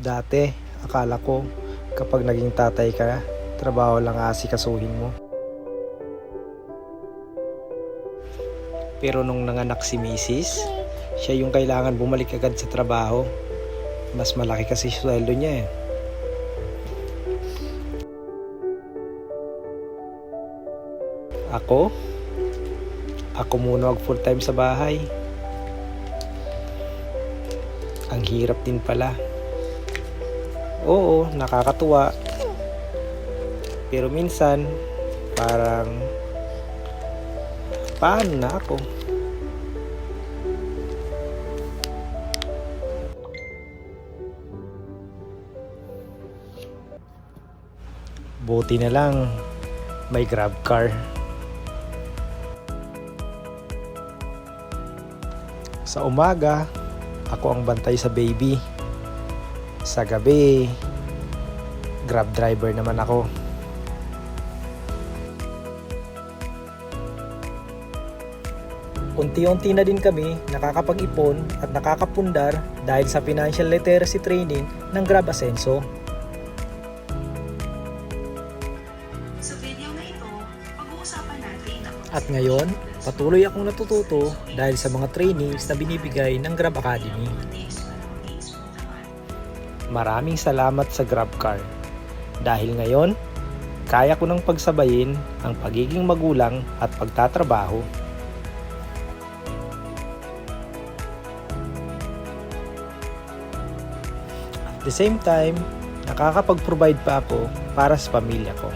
Dati, akala ko kapag naging tatay ka, trabaho lang aasikasuhin mo. Pero nung nanganak si Mrs., siya yung kailangan bumalik agad sa trabaho. Mas malaki kasi sweldo niya eh. Ako? Ako muna mag full time sa bahay. Ang hirap din pala. Oo, nakakatuwa. Pero minsan, parang, paano na ako? Buti na lang, may grab car. Sa umaga, ako ang bantay sa baby. Sa gabi, grab driver naman ako. Unti-unti na din kami nakakapag-ipon at nakakapundar dahil sa financial literacy training ng Grab Asenso. Sa video na ito, pag-uusapan natin ang At ngayon, patuloy akong natututo dahil sa mga trainings na binibigay ng Grab Academy. Maraming salamat sa GrabCar. Dahil ngayon, kaya ko nang pagsabayin ang pagiging magulang at pagtatrabaho. At the same time, nakakapag-provide pa ako para sa pamilya ko.